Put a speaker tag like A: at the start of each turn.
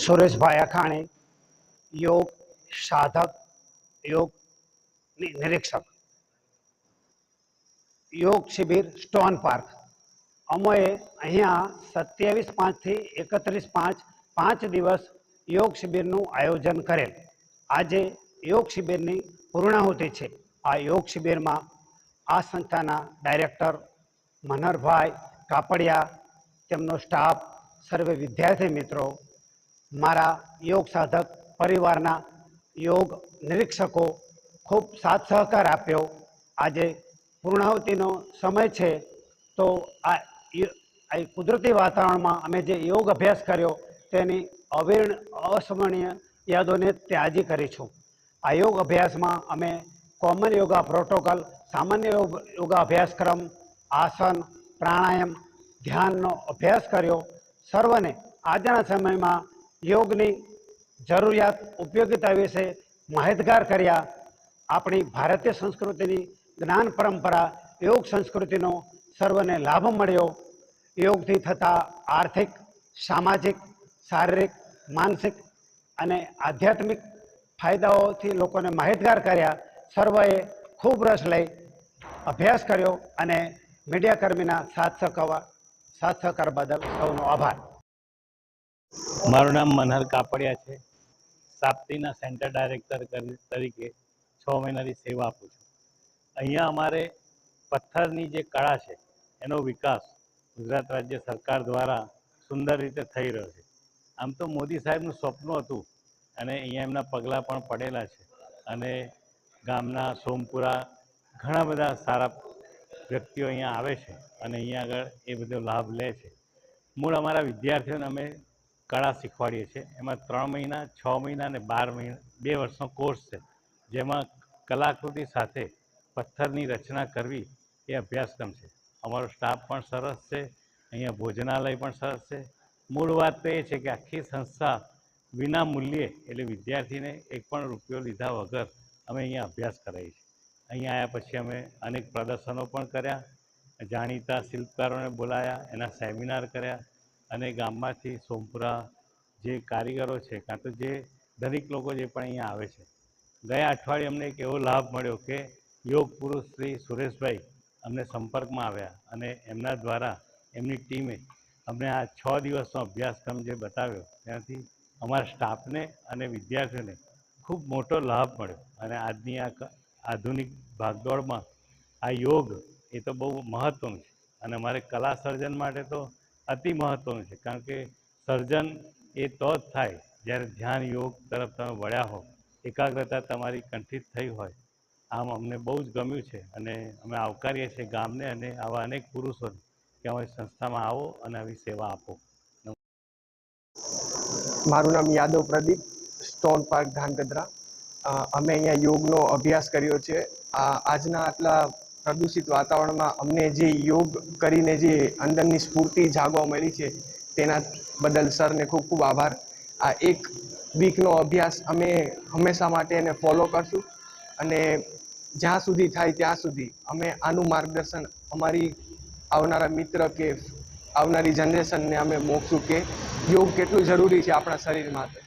A: સુરેશભાઈ અખાણી યોગ સાધક, યોગ નિરીક્ષક. યોગ શિબિર સ્ટોન પાર્ક. અમોએ અહીંયા સત્યાવીસ પાંચથી એકત્રીસ પાંચ પાંચ દિવસ યોગ શિબિરનું આયોજન કરેલ. આજે યોગ શિબિરની પૂર્ણાહુતિ છે. આ યોગ શિબિરમાં આ સંસ્થાના ડાયરેક્ટર મનહરભાઈ કાપડિયા, તેમનો સ્ટાફ, સર્વે વિદ્યાર્થી મિત્રો મારા યોગ સાધક પરિવારના યોગ નિરીક્ષકો ખૂબ સાથ સહકાર આપ્યો. આજે પૂર્ણાહુતિનો સમય છે, તો આ કુદરતી વાતાવરણમાં અમે જે યોગ અભ્યાસ કર્યો, તેની અવિર્ણ અસ્મરણીય યાદોને ત્યાજી કરીશું. આ યોગ અભ્યાસમાં અમે કોમન યોગા પ્રોટોકોલ, સામાન્ય યોગા અભ્યાસક્રમ, આસન, પ્રાણાયામ, ધ્યાનનો અભ્યાસ કર્યો. સર્વને આજના સમયમાં યોગની જરૂરિયાત ઉપયોગિતા વિશે માહિતગાર કર્યા, આપણી ભારતીય સંસ્કૃતિની જ્ઞાન પરંપરા, યોગ સંસ્કૃતિનો સર્વને લાભ મળ્યો. યોગથી થતા આર્થિક, સામાજિક, શારીરિક, માનસિક અને આધ્યાત્મિક ફાયદાઓથી લોકોને માહિતગાર કર્યા. સર્વએ ખૂબ રસ લઈ અભ્યાસ કર્યો અને મીડિયાકર્મીના સાથ સહકાર સાથ સહકાર બદલ સૌનો આભાર.
B: મારું નામ મનહર કાપડિયા છે. સાપ્તીના સેન્ટર ડાયરેક્ટર તરીકે છ મહિનાની સેવા આપું છું. અહીંયા અમારે પથ્થરની જે કળા છે, એનો વિકાસ ગુજરાત રાજ્ય સરકાર દ્વારા સુંદર રીતે થઈ રહ્યો છે. આમ તો મોદી સાહેબનું સ્વપ્ન હતું અને અહીંયા એમના પગલાં પણ પડેલા છે અને ગામના સોમપુરા ઘણા બધા સારા વ્યક્તિઓ અહીંયા આવે છે અને અહીંયા આગળ એ બધો લાભ લે છે. મૂળ અમારા વિદ્યાર્થીઓને અમે કળા શીખવાડીએ છીએ. એમાં ત્રણ મહિના, છ મહિના અને બાર મહિના, બે વર્ષનો કોર્સ છે. જેમાં કલાકૃતિ સાથે પથ્થરની રચના કરવી એ અભ્યાસક્રમ છે. અમારો સ્ટાફ પણ સરસ છે. અહીંયા ભોજનાલય પણ સરસ છે. મૂળ વાત તો એ છે કે આખી સંસ્થા વિના મૂલ્યે એટલે વિદ્યાર્થીને એક પણ રૂપિયો લીધા વગર અમે અહીંયા અભ્યાસ કરાવીએ છીએ. અહીંયા આવ્યા પછી અમે અનેક પ્રદર્શનો પણ કર્યા. જાણીતા શિલ્પકારોને બોલાયા, એના સેમિનાર કર્યા. અને ગામમાંથી સોમપુરા જે કારીગરો છે, કાં તો જે દરેક લોકો જે પણ અહીંયા આવે છે, ગયા અઠવાડિયે અમને એક એવો લાભ મળ્યો કે યોગ પુરુષ શ્રી સુરેશભાઈ અમને સંપર્કમાં આવ્યા અને એમના દ્વારા એમની ટીમે અમને આ છ દિવસનો અભ્યાસક્રમ જે બતાવ્યો, ત્યાંથી અમારા સ્ટાફને અને વિદ્યાર્થીઓને ખૂબ મોટો લાભ મળ્યો. અને આજની આ આધુનિક ભાગદોડમાં આ યોગ એ તો બહુ મહત્ત્વનું છે. અને અમારે કલા સર્જન માટે તો અતિ મહત્ત્વનું છે. કારણ કે સર્જન એ તો જ થાય. જ્યારે ધ્યાન યોગ તરફ તમે વળ્યા હો એકાગ્રતા તમારી કંઠિત થઈ હોય. આમ અમને બહુ જ ગમ્યું છે અને અમે આવકારીએ છીએ ગામને અને આવા અનેક પુરુષોને કે અમારી સંસ્થામાં આવો અને આવી સેવા આપો.
C: મારું નામ યાદવ પ્રદીપ, સ્ટોન પાર્ક ધાંગધ્રા અમે અહીંયા યોગનો અભ્યાસ કર્યો છે. આજના આટલા પ્રદૂષિત વાતાવરણમાં અમને જે યોગ કરીને જે અંદરની સ્ફૂર્તિ જાગવા મળી છે, તેના બદલ સરને ખૂબ ખૂબ આભાર. આ એક વીકનો અભ્યાસ અમે હંમેશા માટે એને ફોલો કરશું અને જ્યાં સુધી થાય ત્યાં સુધી અમે આનું માર્ગદર્શન અમારી આવનારા મિત્ર કે આવનારી જનરેશનને અમે મોકશું કે યોગ કેટલું જરૂરી છે આપણા શરીર માટે.